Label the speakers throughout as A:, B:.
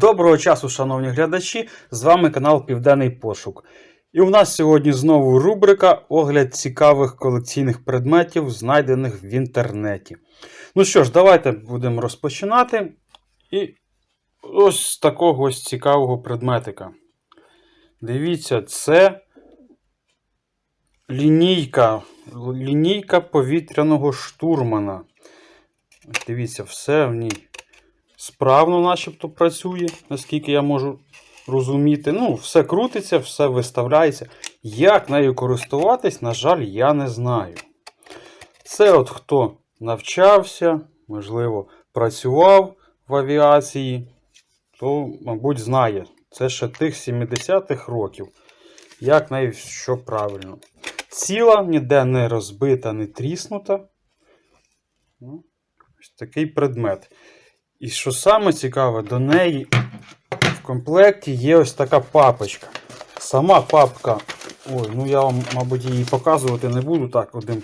A: Доброго часу, шановні глядачі! З вами канал Південний Пошук. І у нас сьогодні знову рубрика Огляд цікавих колекційних предметів, знайдених в інтернеті. Ну що ж, давайте будемо розпочинати. І ось такого ось цікавого предметика. Дивіться, це лінійка. Лінійка повітряного штурмана. Дивіться, все в ній справно начебто працює, наскільки я можу розуміти. Ну, все крутиться, все виставляється. Як нею користуватись, на жаль, я не знаю. Це от хто навчався, можливо, працював в авіації, то, мабуть, знає. Це ще тих 70-х років. Як нею що правильно. Ціла, ніде не розбита, не тріснута. Ну, Ось такий предмет. І що саме цікаве, до неї в комплекті є ось така папочка. Сама папка, ой, ну я вам, мабуть, її показувати не буду так одним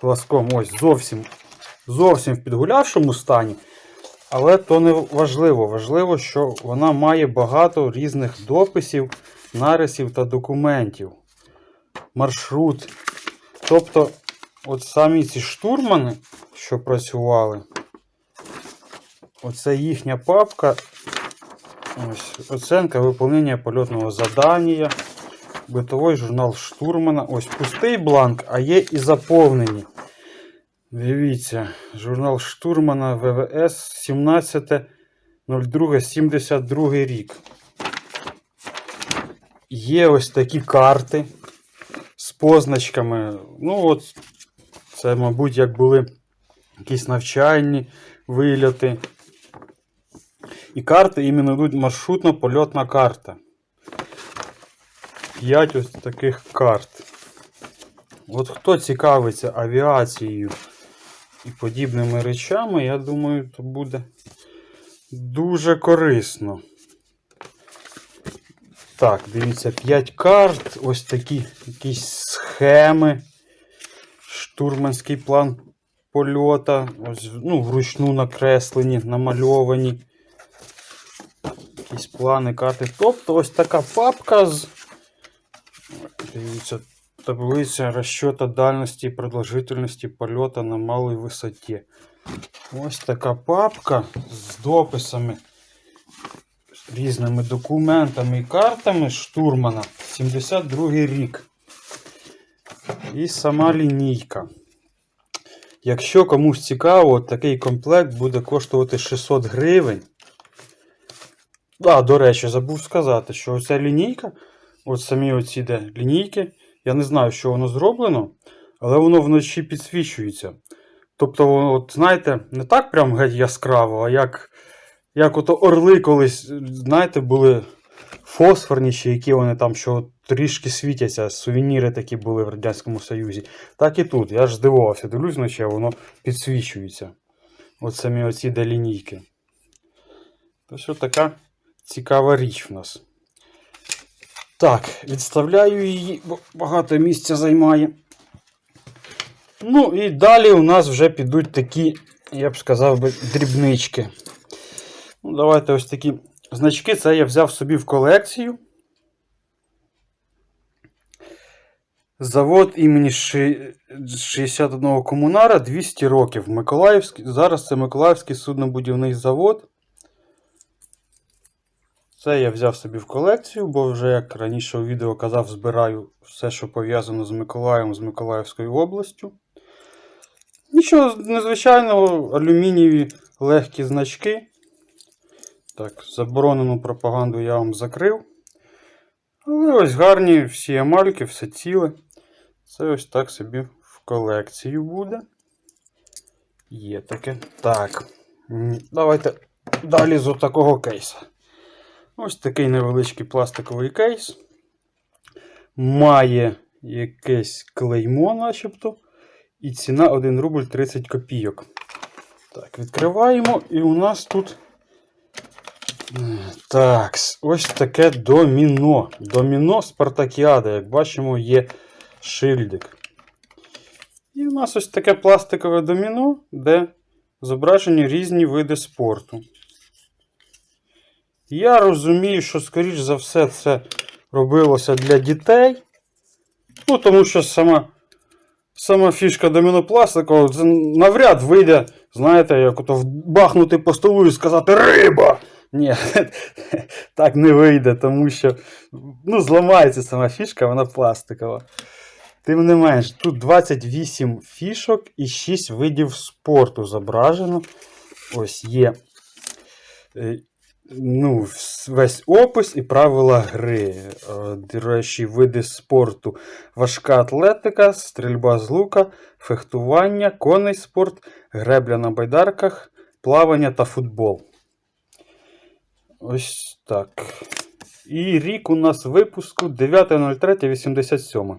A: пласком. Ось зовсім зовсім в підгулявшому стані. Але то не важливо. Важливо, що вона має багато різних дописів, нарисів та документів. Маршрут. Тобто, от самі ці штурмани, що працювали, Оце їхня папка. Ось, Оценка виповнення польотного завдання. Битовий журнал штурмана. Ось пустий бланк, а є і заповнені. Дивіться, журнал штурмана ВВС 17.02.72 рік. Є ось такі карти позначками. Ну, от, це, мабуть, як були якісь навчальні вильоти. І карти іменно йдуть маршрутно-польотна карта. 5 ось таких карт. От хто цікавиться авіацією і подібними речами, я думаю, то буде дуже корисно. Так, дивіться, 5 карт, ось такі якісь схеми, штурманський план польота, ось, ну, вручну накреслені, намальовані якісь плани, карти. Тобто ось така папка з. Дивіться, таблиця розчета дальності і продовжительності польоту на малій висоті. Ось така папка з дописами, різними документами і картами штурмана. 72 рік. І сама лінійка. Якщо комусь цікаво, такий комплект буде коштувати 600 гривень. А, до речі, забув сказати, що оця лінійка, от самі оці де лінійки, я не знаю, що воно зроблено, але воно вночі підсвічується. Тобто, от, знаєте, не так прям геть яскраво, а як як ото орли колись, знаєте, були фосфорні, чи які вони там, що трішки світяться, сувеніри такі були в Радянському Союзі. Так і тут. Я ж здивувався, дивлюсь вночі, воно підсвічується. От самі оці де лінійки. То що така цікава річ в нас. Так, відставляю її, бо багато місця займає. Ну і далі у нас вже підуть такі, я б сказав би, дрібнички. Ну, Давайте ось такі значки. Це я взяв собі в колекцію. Завод імені 61 комунара 200 років. Миколаївський. Зараз це Миколаївський суднобудівний завод. Це я взяв собі в колекцію, бо вже, як раніше у відео казав, збираю все, що пов'язано з Миколаєм, з Миколаївською областю. Нічого незвичайного, алюмінієві легкі значки. Так, заборонену пропаганду я вам закрив. Але ось гарні всі емальки, все ціле. Це ось так собі в колекцію буде. Є таке. Так. Давайте далі з отакого кейса. Ось такий невеличкий пластиковий кейс. Має якесь клеймо, начебто. І ціна 1 рубль 30 копійок. Так, відкриваємо, і у нас тут. Так, ось таке доміно. Доміно Спартакіада. Як бачимо, є шильдик. І у нас ось таке пластикове доміно, де зображені різні види спорту. Я розумію, що, скоріш за все, це робилося для дітей. Ну, тому що сама, сама фішка доміно пластикового це навряд вийде, знаєте, як ото бахнути по столу і сказати риба. Ні, так не вийде, тому що ну, зламається сама фішка, вона пластикова. Тим не менш, тут 28 фішок і 6 видів спорту зображено. Ось є е, ну, весь опис і правила гри. Е, До речі, види спорту: важка атлетика, стрільба з лука, фехтування, конний спорт, гребля на байдарках, плавання та футбол. Ось так. І рік у нас випуску 9.03.87.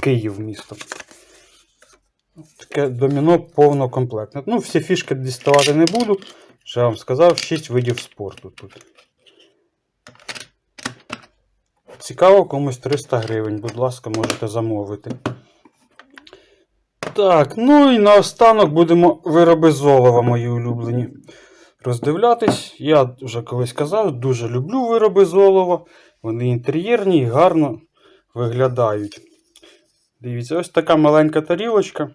A: Київ місто. Таке доміно повнокомплектне. Ну, всі фішки діставати не буду. Я вам сказав, 6 видів спорту тут. Цікаво, комусь 300 гривень, будь ласка, можете замовити. Так, ну і наостанок будемо вироби з олова, мої улюблені. Роздивлятись. Я вже колись казав, дуже люблю вироби з олова. Вони інтер'єрні і гарно виглядають. Дивіться, ось така маленька тарілочка.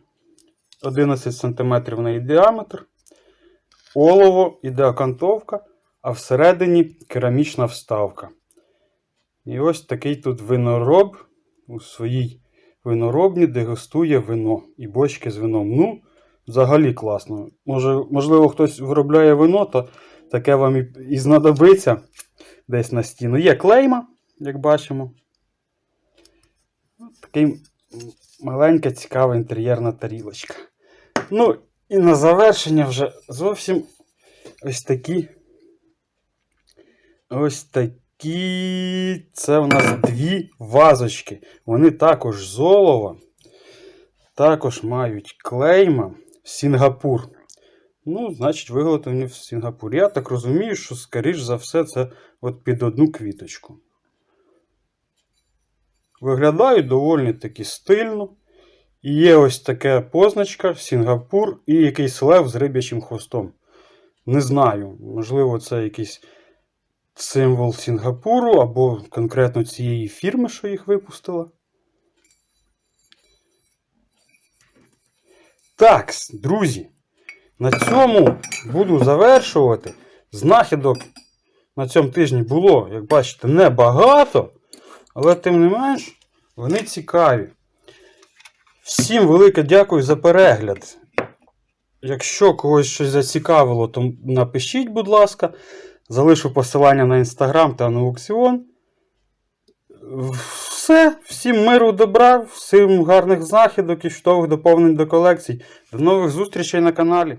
A: 11 см в неї діаметр. Олово іде окантовка, а всередині керамічна вставка. І ось такий тут винороб у своїй виноробні дегустує вино і бочки з вином. Ну, взагалі класно. Може, можливо, хтось виробляє вино, то таке вам і, і знадобиться десь на стіну. Є клейма, як бачимо. Такий маленька, цікава інтер'єрна тарілочка. Ну, і на завершення вже зовсім ось такі. Ось такі. Це у нас дві вазочки. Вони також з олова. Також мають клейма Сінгапур. Ну, значить, виготовлені в Сінгапурі. Я так розумію, що, скоріш за все, це от під одну квіточку. Виглядають доволі таки стильно. І є ось така позначка Сінгапур і якийсь лев з риб'ячим хвостом. Не знаю, можливо, це якийсь символ Сінгапуру або конкретно цієї фірми, що їх випустила. Так, друзі, на цьому буду завершувати. Знахідок на цьому тижні було, як бачите, небагато, але тим не менш, вони цікаві. Всім велике дякую за перегляд. Якщо когось щось зацікавило, то напишіть, будь ласка. Залишу посилання на інстаграм та на аукціон. Все, всім миру, добра, всім гарних знахідок і чудових доповнень до колекцій. До нових зустрічей на каналі.